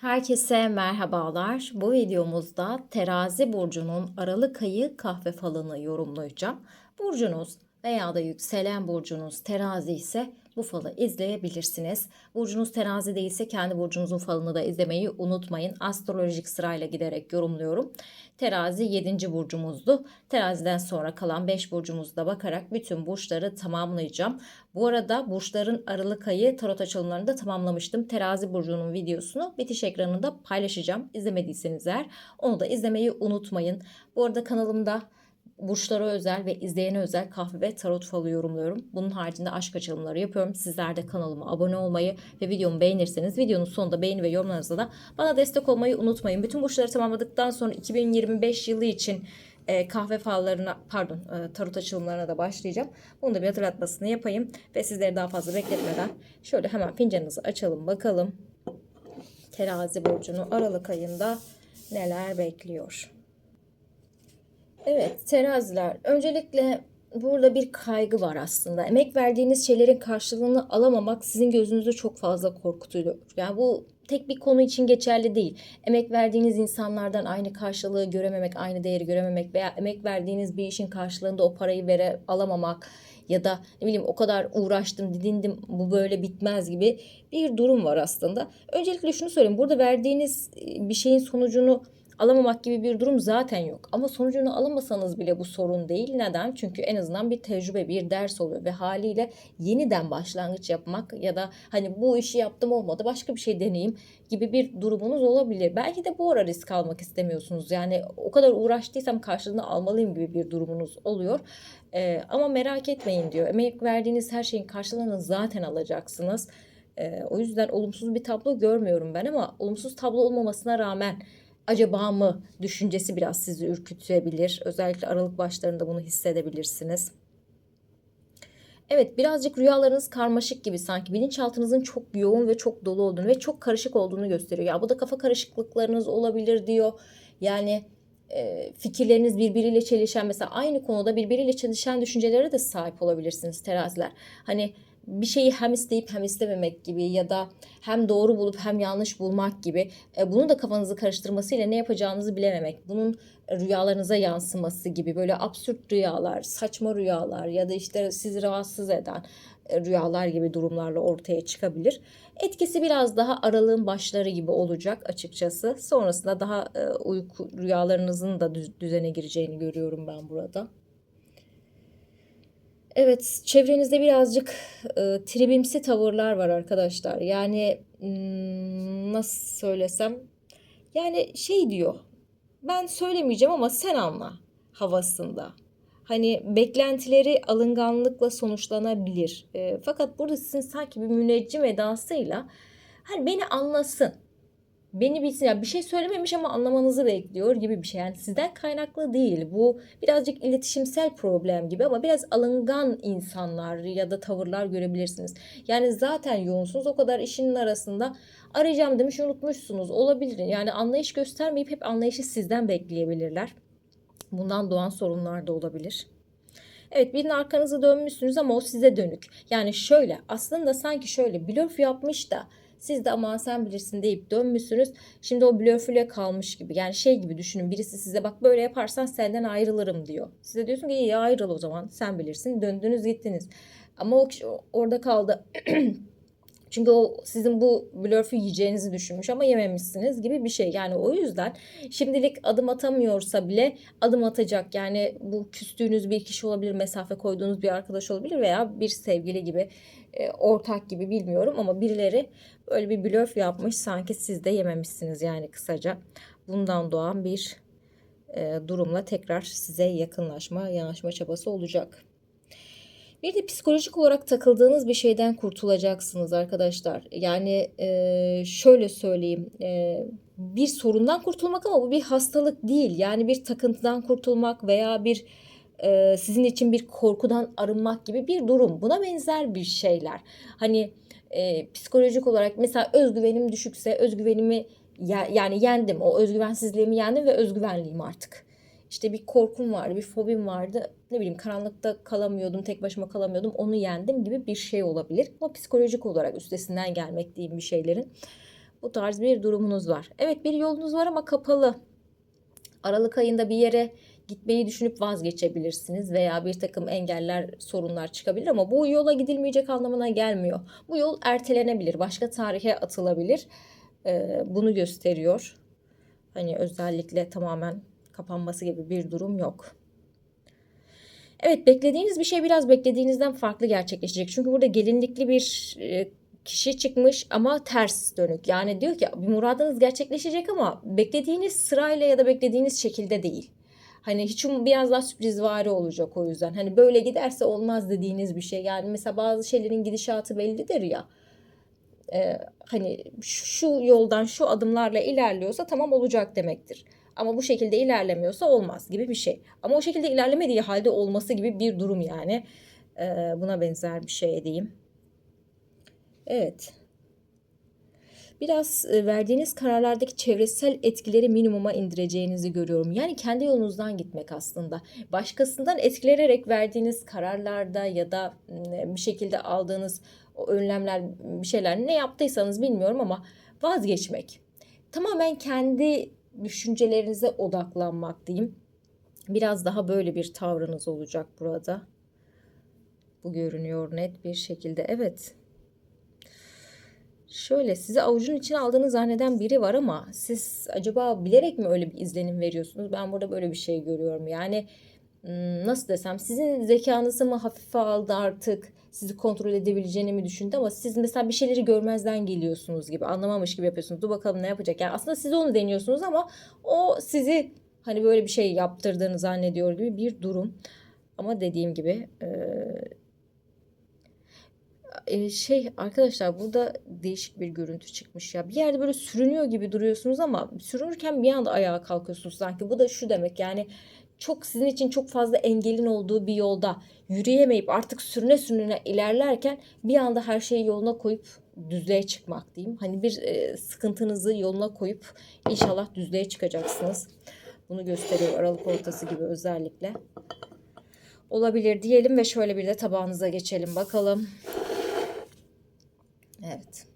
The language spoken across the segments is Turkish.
Herkese merhabalar. Bu videomuzda terazi burcunun Aralık ayı kahve falını yorumlayacağım. Burcunuz veya da yükselen burcunuz terazi ise bu falı izleyebilirsiniz. Burcunuz terazi değilse kendi burcunuzun falını da izlemeyi unutmayın. Astrolojik sırayla giderek yorumluyorum. Terazi 7. burcumuzdu. Teraziden sonra kalan 5 burcumuzda bakarak bütün burçları tamamlayacağım. Bu arada burçların Aralık ayı tarot açılımlarını da tamamlamıştım. Terazi burcunun videosunu bitiş ekranında paylaşacağım. İzlemediyseniz eğer onu da izlemeyi unutmayın. Bu arada kanalımda burçlara özel ve izleyene özel kahve ve tarot falı yorumluyorum. Bunun haricinde aşk açılımları yapıyorum. Sizler de kanalıma abone olmayı ve videomu beğenirseniz videonun sonunda beğeni ve yorumlarınızla da bana destek olmayı unutmayın. Bütün burçları tamamladıktan sonra 2025 yılı için e, kahve fallarına pardon e, tarot açılımlarına da başlayacağım. Bunu da bir hatırlatmasını yapayım ve sizleri daha fazla bekletmeden şöyle hemen fincanınızı açalım bakalım. Terazi burcunu Aralık ayında neler bekliyor? Evet teraziler öncelikle burada bir kaygı var aslında. Emek verdiğiniz şeylerin karşılığını alamamak sizin gözünüzü çok fazla korkutuyor. Yani bu tek bir konu için geçerli değil. Emek verdiğiniz insanlardan aynı karşılığı görememek, aynı değeri görememek veya emek verdiğiniz bir işin karşılığında o parayı vere alamamak ya da ne bileyim o kadar uğraştım, didindim bu böyle bitmez gibi bir durum var aslında. Öncelikle şunu söyleyeyim. Burada verdiğiniz bir şeyin sonucunu alamamak gibi bir durum zaten yok. Ama sonucunu alamasanız bile bu sorun değil. Neden? Çünkü en azından bir tecrübe, bir ders oluyor ve haliyle yeniden başlangıç yapmak ya da hani bu işi yaptım olmadı başka bir şey deneyeyim gibi bir durumunuz olabilir. Belki de bu ara risk almak istemiyorsunuz. Yani o kadar uğraştıysam karşılığını almalıyım gibi bir durumunuz oluyor. Ee, ama merak etmeyin diyor. Emek verdiğiniz her şeyin karşılığını zaten alacaksınız. Ee, o yüzden olumsuz bir tablo görmüyorum ben ama olumsuz tablo olmamasına rağmen acaba mı düşüncesi biraz sizi ürkütebilir. Özellikle aralık başlarında bunu hissedebilirsiniz. Evet birazcık rüyalarınız karmaşık gibi sanki bilinçaltınızın çok yoğun ve çok dolu olduğunu ve çok karışık olduğunu gösteriyor. Ya bu da kafa karışıklıklarınız olabilir diyor. Yani e, fikirleriniz birbiriyle çelişen mesela aynı konuda birbiriyle çelişen düşüncelere de sahip olabilirsiniz teraziler. Hani bir şeyi hem isteyip hem istememek gibi ya da hem doğru bulup hem yanlış bulmak gibi e, bunu da kafanızı karıştırmasıyla ne yapacağınızı bilememek. Bunun rüyalarınıza yansıması gibi böyle absürt rüyalar, saçma rüyalar ya da işte sizi rahatsız eden e, rüyalar gibi durumlarla ortaya çıkabilir. Etkisi biraz daha aralığın başları gibi olacak açıkçası. Sonrasında daha e, uyku rüyalarınızın da düzene gireceğini görüyorum ben burada. Evet, çevrenizde birazcık e, tribimsi tavırlar var arkadaşlar. Yani hmm, nasıl söylesem? Yani şey diyor. Ben söylemeyeceğim ama sen anla havasında. Hani beklentileri alınganlıkla sonuçlanabilir. E, fakat burada sizin sanki bir müneccim edasıyla hani beni anlasın beni bilsin yani bir şey söylememiş ama anlamanızı bekliyor gibi bir şey. Yani sizden kaynaklı değil. Bu birazcık iletişimsel problem gibi ama biraz alıngan insanlar ya da tavırlar görebilirsiniz. Yani zaten yoğunsunuz o kadar işinin arasında arayacağım demiş unutmuşsunuz. Olabilir. Yani anlayış göstermeyip hep anlayışı sizden bekleyebilirler. Bundan doğan sorunlar da olabilir. Evet birinin arkanızı dönmüşsünüz ama o size dönük. Yani şöyle aslında sanki şöyle blöf yapmış da siz de aman sen bilirsin deyip dönmüşsünüz. Şimdi o blöfüyle kalmış gibi. Yani şey gibi düşünün birisi size bak böyle yaparsan senden ayrılırım diyor. Size diyorsun ki iyi ayrıl o zaman sen bilirsin. Döndünüz gittiniz. Ama o kişi orada kaldı. Çünkü o sizin bu blörfü yiyeceğinizi düşünmüş ama yememişsiniz gibi bir şey. Yani o yüzden şimdilik adım atamıyorsa bile adım atacak. Yani bu küstüğünüz bir kişi olabilir, mesafe koyduğunuz bir arkadaş olabilir veya bir sevgili gibi, e, ortak gibi bilmiyorum ama birileri öyle bir blöf yapmış sanki siz de yememişsiniz yani kısaca. Bundan doğan bir e, durumla tekrar size yakınlaşma, yanaşma çabası olacak. Bir de psikolojik olarak takıldığınız bir şeyden kurtulacaksınız arkadaşlar. Yani e, şöyle söyleyeyim. E, bir sorundan kurtulmak ama bu bir hastalık değil. Yani bir takıntıdan kurtulmak veya bir e, sizin için bir korkudan arınmak gibi bir durum. Buna benzer bir şeyler. Hani e, psikolojik olarak mesela özgüvenim düşükse özgüvenimi yani yendim. O özgüvensizliğimi yendim ve özgüvenliyim artık işte bir korkum vardı, bir fobim vardı. Ne bileyim karanlıkta kalamıyordum, tek başıma kalamıyordum. Onu yendim gibi bir şey olabilir. Ama psikolojik olarak üstesinden gelmek diyeyim bir şeylerin. Bu tarz bir durumunuz var. Evet bir yolunuz var ama kapalı. Aralık ayında bir yere gitmeyi düşünüp vazgeçebilirsiniz veya bir takım engeller, sorunlar çıkabilir ama bu yola gidilmeyecek anlamına gelmiyor. Bu yol ertelenebilir, başka tarihe atılabilir. Ee, bunu gösteriyor. Hani özellikle tamamen kapanması gibi bir durum yok. Evet beklediğiniz bir şey biraz beklediğinizden farklı gerçekleşecek. Çünkü burada gelinlikli bir e, kişi çıkmış ama ters dönük. Yani diyor ki bir muradınız gerçekleşecek ama beklediğiniz sırayla ya da beklediğiniz şekilde değil. Hani hiç um- biraz daha sürprizvari olacak o yüzden. Hani böyle giderse olmaz dediğiniz bir şey. Yani mesela bazı şeylerin gidişatı bellidir ya. Ee, hani şu yoldan şu adımlarla ilerliyorsa tamam olacak demektir. Ama bu şekilde ilerlemiyorsa olmaz gibi bir şey. Ama o şekilde ilerlemediği halde olması gibi bir durum yani. Ee, buna benzer bir şey diyeyim. Evet. Biraz e, verdiğiniz kararlardaki çevresel etkileri minimuma indireceğinizi görüyorum. Yani kendi yolunuzdan gitmek aslında. Başkasından etkilenerek verdiğiniz kararlarda ya da bir şekilde aldığınız önlemler, bir şeyler ne yaptıysanız bilmiyorum ama vazgeçmek. Tamamen kendi düşüncelerinize odaklanmak diyeyim. Biraz daha böyle bir tavrınız olacak burada. Bu görünüyor net bir şekilde. Evet. Şöyle sizi avucun içine aldığını zanneden biri var ama siz acaba bilerek mi öyle bir izlenim veriyorsunuz? Ben burada böyle bir şey görüyorum. Yani nasıl desem sizin zekanızı mı hafife aldı artık? Sizi kontrol edebileceğini mi düşündü ama siz mesela bir şeyleri görmezden geliyorsunuz gibi anlamamış gibi yapıyorsunuz. Dur bakalım ne yapacak? Yani aslında siz onu deniyorsunuz ama o sizi hani böyle bir şey yaptırdığını zannediyor gibi bir durum. Ama dediğim gibi e, şey arkadaşlar burada değişik bir görüntü çıkmış ya. Bir yerde böyle sürünüyor gibi duruyorsunuz ama sürünürken bir anda ayağa kalkıyorsunuz sanki. Bu da şu demek yani çok sizin için çok fazla engelin olduğu bir yolda yürüyemeyip artık sürüne sürüne ilerlerken bir anda her şeyi yoluna koyup düzlüğe çıkmak diyeyim. Hani bir e, sıkıntınızı yoluna koyup inşallah düzlüğe çıkacaksınız. Bunu gösteriyor Aralık ortası gibi özellikle. Olabilir diyelim ve şöyle bir de tabağınıza geçelim bakalım. Evet.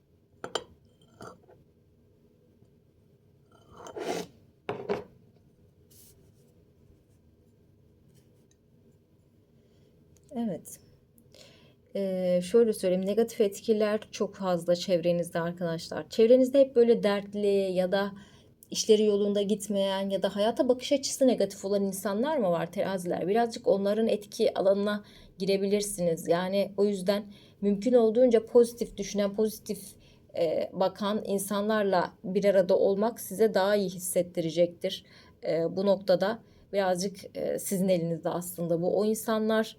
Ee, şöyle söyleyeyim negatif etkiler çok fazla çevrenizde arkadaşlar. Çevrenizde hep böyle dertli ya da işleri yolunda gitmeyen ya da hayata bakış açısı negatif olan insanlar mı var teraziler? Birazcık onların etki alanına girebilirsiniz. Yani o yüzden mümkün olduğunca pozitif düşünen, pozitif e, bakan insanlarla bir arada olmak size daha iyi hissettirecektir. E, bu noktada birazcık e, sizin elinizde aslında bu. O insanlar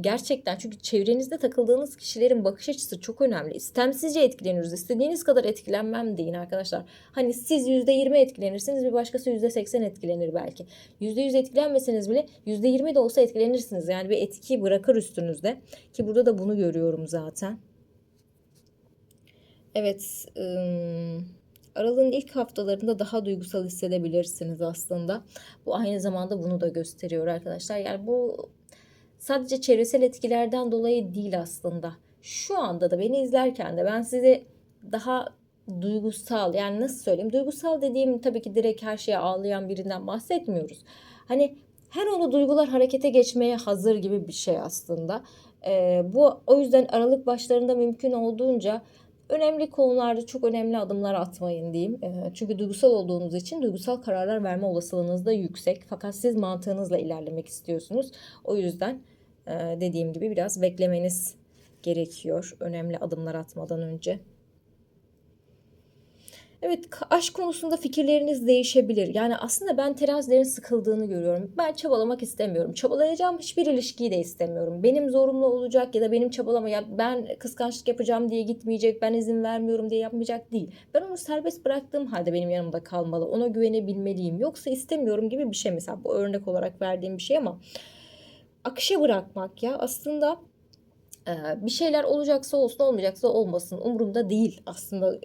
gerçekten çünkü çevrenizde takıldığınız kişilerin bakış açısı çok önemli. İstemsizce etkileniyoruz. İstediğiniz kadar etkilenmem deyin arkadaşlar. Hani siz %20 etkilenirsiniz bir başkası %80 etkilenir belki. %100 etkilenmeseniz bile %20 de olsa etkilenirsiniz. Yani bir etki bırakır üstünüzde. Ki burada da bunu görüyorum zaten. Evet, ım, Aralığın ilk haftalarında daha duygusal hissedebilirsiniz aslında. Bu aynı zamanda bunu da gösteriyor arkadaşlar. Yani bu sadece çevresel etkilerden dolayı değil aslında. Şu anda da beni izlerken de ben sizi daha duygusal yani nasıl söyleyeyim duygusal dediğim tabii ki direkt her şeye ağlayan birinden bahsetmiyoruz. Hani her onu duygular harekete geçmeye hazır gibi bir şey aslında. Ee, bu o yüzden aralık başlarında mümkün olduğunca önemli konularda çok önemli adımlar atmayın diyeyim. Ee, çünkü duygusal olduğunuz için duygusal kararlar verme olasılığınız da yüksek. Fakat siz mantığınızla ilerlemek istiyorsunuz. O yüzden dediğim gibi biraz beklemeniz gerekiyor önemli adımlar atmadan önce. Evet aşk konusunda fikirleriniz değişebilir. Yani aslında ben terazilerin sıkıldığını görüyorum. Ben çabalamak istemiyorum. Çabalayacağım hiçbir ilişkiyi de istemiyorum. Benim zorumlu olacak ya da benim çabalama ya ben kıskançlık yapacağım diye gitmeyecek, ben izin vermiyorum diye yapmayacak değil. Ben onu serbest bıraktığım halde benim yanımda kalmalı. Ona güvenebilmeliyim. Yoksa istemiyorum gibi bir şey mesela bu örnek olarak verdiğim bir şey ama akışa bırakmak ya aslında bir şeyler olacaksa olsun olmayacaksa olmasın umurumda değil aslında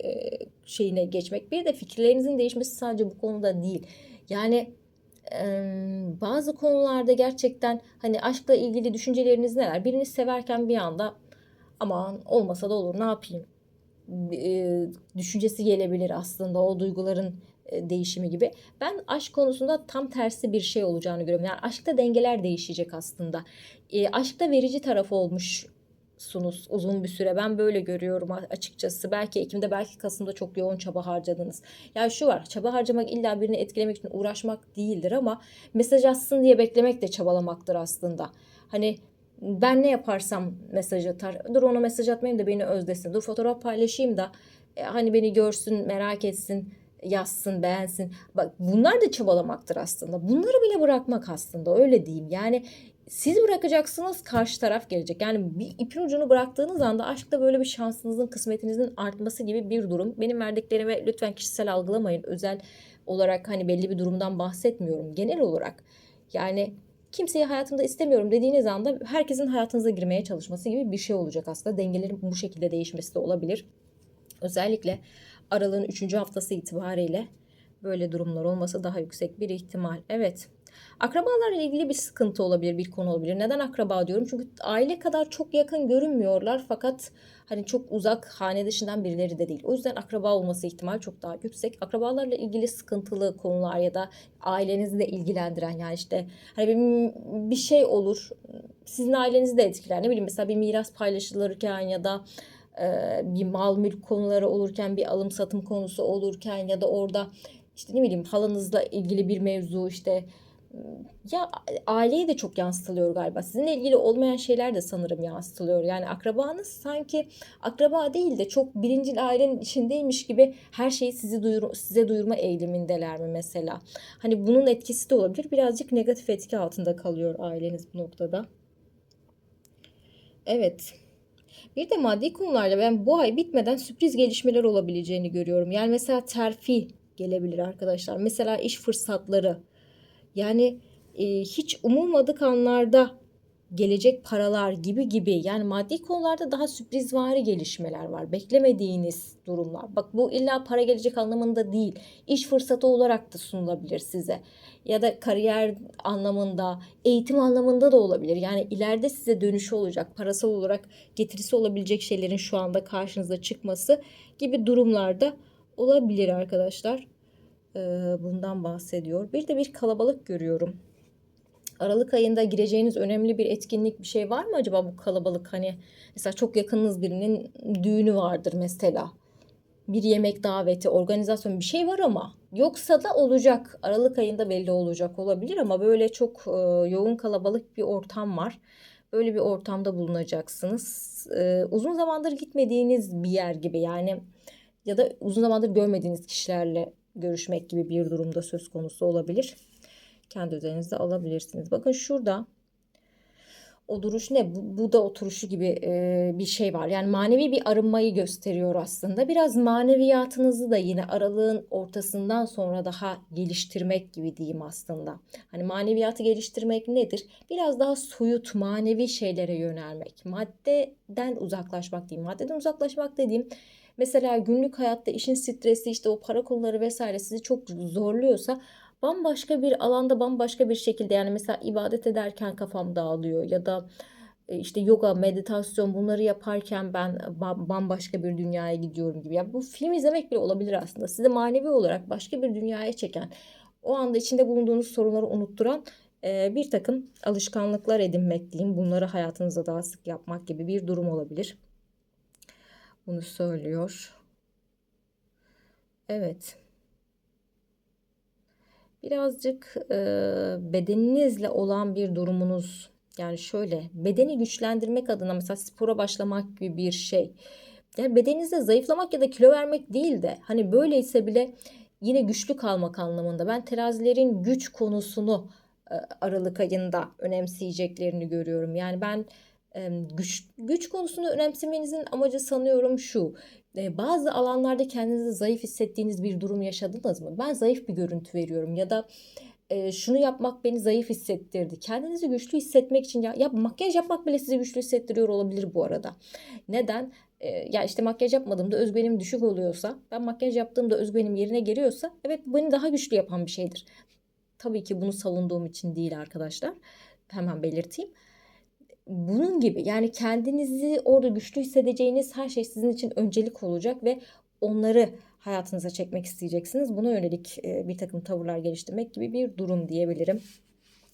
şeyine geçmek. Bir de fikirlerinizin değişmesi sadece bu konuda değil. Yani bazı konularda gerçekten hani aşkla ilgili düşünceleriniz neler? Birini severken bir anda aman olmasa da olur ne yapayım e, düşüncesi gelebilir aslında o duyguların e, değişimi gibi. Ben aşk konusunda tam tersi bir şey olacağını görüyorum. Yani aşkta dengeler değişecek aslında. E, aşkta verici tarafı olmuşsunuz uzun bir süre. Ben böyle görüyorum açıkçası. Belki Ekim'de belki Kasım'da çok yoğun çaba harcadınız. Yani şu var çaba harcamak illa birini etkilemek için uğraşmak değildir ama mesaj atsın diye beklemek de çabalamaktır aslında. Hani ben ne yaparsam mesaj atar. Dur ona mesaj atmayayım da beni özlesin. Dur fotoğraf paylaşayım da e, hani beni görsün, merak etsin, yazsın, beğensin. Bak bunlar da çabalamaktır aslında. Bunları bile bırakmak aslında öyle diyeyim. Yani siz bırakacaksınız karşı taraf gelecek. Yani bir ipin ucunu bıraktığınız anda aşkta böyle bir şansınızın, kısmetinizin artması gibi bir durum. Benim verdiklerime lütfen kişisel algılamayın. Özel olarak hani belli bir durumdan bahsetmiyorum. Genel olarak yani kimseyi hayatımda istemiyorum dediğiniz anda herkesin hayatınıza girmeye çalışması gibi bir şey olacak aslında. Dengelerin bu şekilde değişmesi de olabilir. Özellikle aralığın 3. haftası itibariyle böyle durumlar olması daha yüksek bir ihtimal. Evet. Akrabalarla ilgili bir sıkıntı olabilir, bir konu olabilir. Neden akraba diyorum? Çünkü aile kadar çok yakın görünmüyorlar fakat hani çok uzak hane dışından birileri de değil. O yüzden akraba olması ihtimal çok daha yüksek. Akrabalarla ilgili sıkıntılı konular ya da ailenizi de ilgilendiren yani işte hani bir, bir şey olur. Sizin ailenizi de etkiler. Ne bileyim mesela bir miras paylaşılırken ya da bir mal mülk konuları olurken bir alım satım konusu olurken ya da orada işte ne bileyim halanızla ilgili bir mevzu işte ya aileye de çok yansıtılıyor galiba. Sizinle ilgili olmayan şeyler de sanırım yansıtılıyor. Yani akrabanız sanki akraba değil de çok birinci ailenin içindeymiş gibi her şeyi sizi duyur, size duyurma eğilimindeler mi mesela? Hani bunun etkisi de olabilir. Birazcık negatif etki altında kalıyor aileniz bu noktada. Evet. Bir de maddi konularda ben bu ay bitmeden sürpriz gelişmeler olabileceğini görüyorum. Yani mesela terfi gelebilir arkadaşlar. Mesela iş fırsatları. Yani e, hiç umulmadık anlarda gelecek paralar gibi gibi yani maddi konularda daha sürprizvari gelişmeler var. Beklemediğiniz durumlar. Bak bu illa para gelecek anlamında değil. İş fırsatı olarak da sunulabilir size. Ya da kariyer anlamında, eğitim anlamında da olabilir. Yani ileride size dönüşü olacak, parasal olarak getirisi olabilecek şeylerin şu anda karşınıza çıkması gibi durumlarda olabilir arkadaşlar. Bundan bahsediyor. Bir de bir kalabalık görüyorum Aralık ayında gireceğiniz önemli bir etkinlik bir şey var mı acaba bu kalabalık? Hani mesela çok yakınınız birinin düğünü vardır mesela. Bir yemek daveti, organizasyon bir şey var ama yoksa da olacak. Aralık ayında belli olacak olabilir ama böyle çok e, yoğun kalabalık bir ortam var. Böyle bir ortamda bulunacaksınız. E, uzun zamandır gitmediğiniz bir yer gibi yani ya da uzun zamandır görmediğiniz kişilerle görüşmek gibi bir durumda söz konusu olabilir kendi üzerinizde alabilirsiniz. Bakın şurada o duruş ne? Bu, bu da oturuşu gibi e, bir şey var. Yani manevi bir arınmayı gösteriyor aslında. Biraz maneviyatınızı da yine aralığın ortasından sonra daha geliştirmek gibi diyeyim aslında. Hani maneviyatı geliştirmek nedir? Biraz daha soyut manevi şeylere yönelmek. Maddeden uzaklaşmak diyeyim. Maddeden uzaklaşmak dediğim mesela günlük hayatta işin stresi işte o para konuları vesaire sizi çok zorluyorsa bambaşka bir alanda bambaşka bir şekilde yani mesela ibadet ederken kafam dağılıyor ya da e, işte yoga, meditasyon bunları yaparken ben bambaşka bir dünyaya gidiyorum gibi. Yani bu film izlemek bile olabilir aslında. Sizi manevi olarak başka bir dünyaya çeken, o anda içinde bulunduğunuz sorunları unutturan e, bir takım alışkanlıklar edinmek diyeyim. Bunları hayatınızda daha sık yapmak gibi bir durum olabilir. Bunu söylüyor. Evet birazcık e, bedeninizle olan bir durumunuz yani şöyle bedeni güçlendirmek adına mesela spora başlamak gibi bir şey. Yani bedeninizde zayıflamak ya da kilo vermek değil de hani böyleyse bile yine güçlü kalmak anlamında. Ben terazilerin güç konusunu e, Aralık ayında önemseyeceklerini görüyorum. Yani ben güç güç konusunu önemsemenizin amacı sanıyorum şu bazı alanlarda kendinizi zayıf hissettiğiniz bir durum yaşadınız mı? Ben zayıf bir görüntü veriyorum ya da e, şunu yapmak beni zayıf hissettirdi. Kendinizi güçlü hissetmek için ya, ya makyaj yapmak bile sizi güçlü hissettiriyor olabilir bu arada. Neden? E, ya işte makyaj yapmadığımda özgüvenim düşük oluyorsa, ben makyaj yaptığımda özgüvenim yerine geliyorsa evet beni daha güçlü yapan bir şeydir. Tabii ki bunu savunduğum için değil arkadaşlar. Hemen belirteyim bunun gibi yani kendinizi orada güçlü hissedeceğiniz her şey sizin için öncelik olacak ve onları hayatınıza çekmek isteyeceksiniz. Buna yönelik bir takım tavırlar geliştirmek gibi bir durum diyebilirim.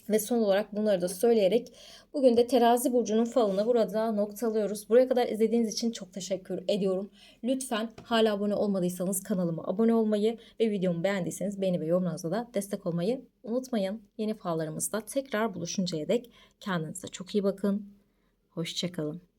Ve son olarak bunları da söyleyerek bugün de terazi burcunun falını burada noktalıyoruz. Buraya kadar izlediğiniz için çok teşekkür ediyorum. Lütfen hala abone olmadıysanız kanalıma abone olmayı ve videomu beğendiyseniz beğeni ve yorumlarınızla da destek olmayı unutmayın. Yeni fallarımızda tekrar buluşuncaya dek kendinize çok iyi bakın. Hoşçakalın.